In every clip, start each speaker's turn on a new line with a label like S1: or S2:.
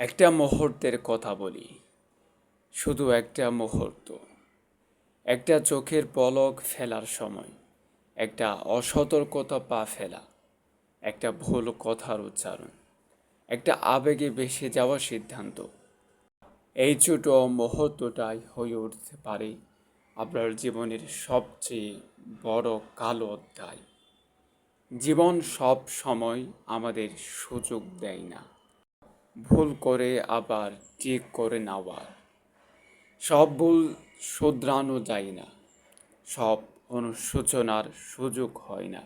S1: একটা মুহূর্তের কথা বলি। শুধু একটা মুহূর্ত। একটা চোখের পলক ফেলার সময়। একটা অসতর্কতা পা ফেলা। একটা ভুল কথার উচ্চারণ। একটা আবেগে ভেসে যাওয়ার সিদ্ধান্ত। এই ছোট মুহূর্তটাই হয়ে উঠতে পারে আপনার জীবনের সবচেয়ে বড় কালো অধ্যায়। জীবন সব সময় আমাদের সুযোগ দেয় না। ভুল করে আবার ঠিক করে নেওয়ার সব ভুল শুধরানো যায় না। সব অনুশোচনার সুযোগ হয় না।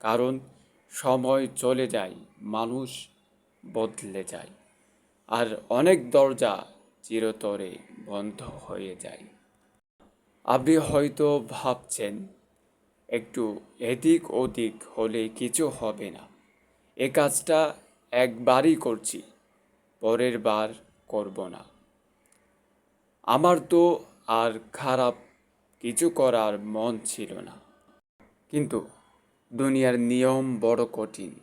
S1: কারণ সময় চলে যায়, মানুষ বদলে যায়। আর অনেক দরজা চিরতরে বন্ধ হয়ে যায়। আপনি হয়তো ভাবছেন, একটু এদিক ওদিক হলে কিছু হবে না। এ কাজটা একবারই করছি। পরের বার করব না। আমার তো আর খারাপ কিছু করার মন ছিল না। কিন্তু দুনিয়ার নিয়ম বড় কঠিন।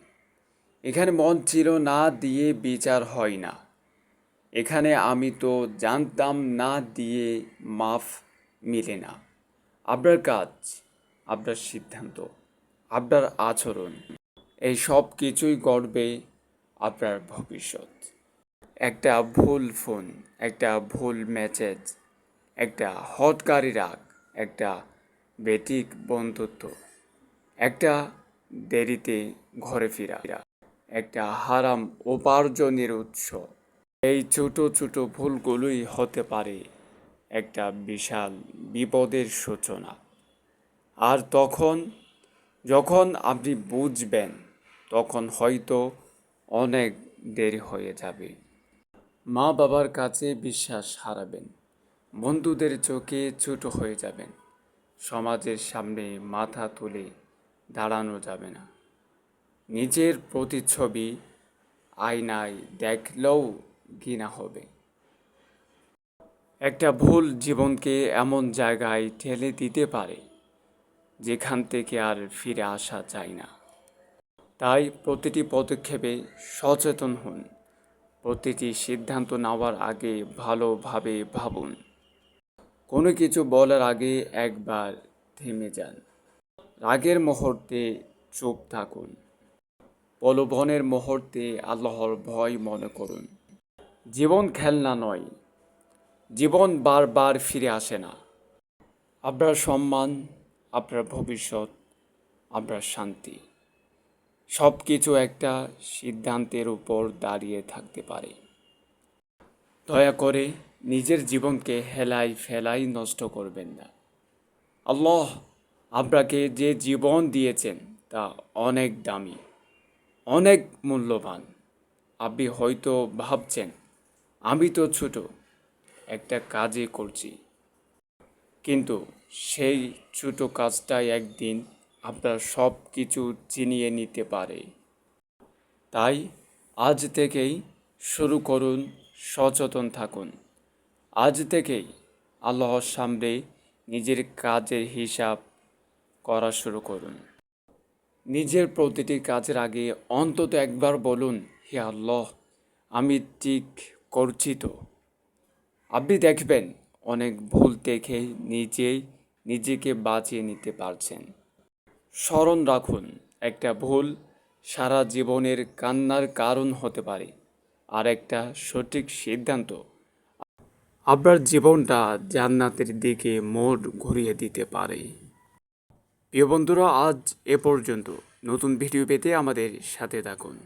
S1: এখানে মন ছিল না দিয়ে বিচার হয় না। এখানে আমি তো জানতাম না দিয়ে মাফ মিলে না। আপনার কাজ আপনার সিদ্ধান্ত আপনার আচরণ, এই সব কিছুই গড়বে আপনার ভবিষ্যৎ। একটা ভুল ফোন, একটা ভুল মেসেজ একটা হটকারী রাগ, একটা বেটিক বন্ধুত্ব, একটা দেরিতে ঘরে ফেরা, একটা হারাম উপার্জনের উৎস। এই ছোট ছোট ভুলগুলোই হতে পারে একটা বিশাল বিপদের সূচনা। আর তখন, যখন আপনি বুঝবেন, তখন হয়তো অনেক দেরি হয়ে যাবে। মা বাবার কাছে বিশ্বাস হারাবেন। বন্ধুদের চোখে ছোট হয়ে যাবেন। সমাজের সামনে মাথা তুলে দাঁড়ানো যাবে না। নিজের প্রতিচ্ছবি আয়নায় দেখলেও ঘৃণা হবে। একটা ভুল জীবনকে এমন জায়গায় ঠেলে দিতে পারে, যেখান থেকে আর ফিরে আসা যায় না। তাই প্রতিটি পদক্ষেপে সচেতন হন। প্রতিটি সিদ্ধান্ত নেওয়ার আগে ভালোভাবে ভাবুন। কোনো কিছু বলার আগে একবার থেমে যান। রাগের মুহূর্তে চুপ থাকুন। প্রলোভনের মুহূর্তে আল্লাহর ভয় মনে করুন। জীবন খেলনা নয়। জীবন বারবার ফিরে আসে না। আপনার সম্মান, আপনার ভবিষ্যৎ, আপনার শান্তি। সব কিছু একটা সিদ্ধান্তের উপর দাঁড়িয়ে থাকতে পারে। দয়া করে নিজের জীবনকে হেলাই ফেলাই নষ্ট করবেন না। আল্লাহ আপনাকে যে জীবন দিয়েছেন তা অনেক দামি, অনেক মূল্যবান। আপনি হয়তো ভাবছেন, আমি তো ছোট, একটা কাজে করছি। কিন্তু সেই ছোট কাজটাই একদিন আপনার সব কিছু চিনিয়ে নিতে পারে। তাই আজ থেকেই শুরু করুন, সচেতন থাকুন। আজ থেকেই আল্লাহর সামনে নিজের কাজের হিসাব করা শুরু করুন। নিজের প্রতিটি কাজের আগে অন্তত একবার বলুন, হে আল্লাহ, আমি ঠিক করছি তো। আপনি দেখবেন অনেক ভুল দেখে নিজেই নিজেকে বাঁচিয়ে নিতে পারছেন। স্মরণ রাখুন, একটা ভুল সারা জীবনের কান্নার কারণ হতে পারে, আর একটা সঠিক সিদ্ধান্ত। আপনার জীবনটা জান্নাতের দিকে মোড় ঘুরিয়ে দিতে পারে। প্রিয় বন্ধুরা, আজ এ পর্যন্ত। নতুন ভিডিও পেতে আমাদের সাথে থাকুন।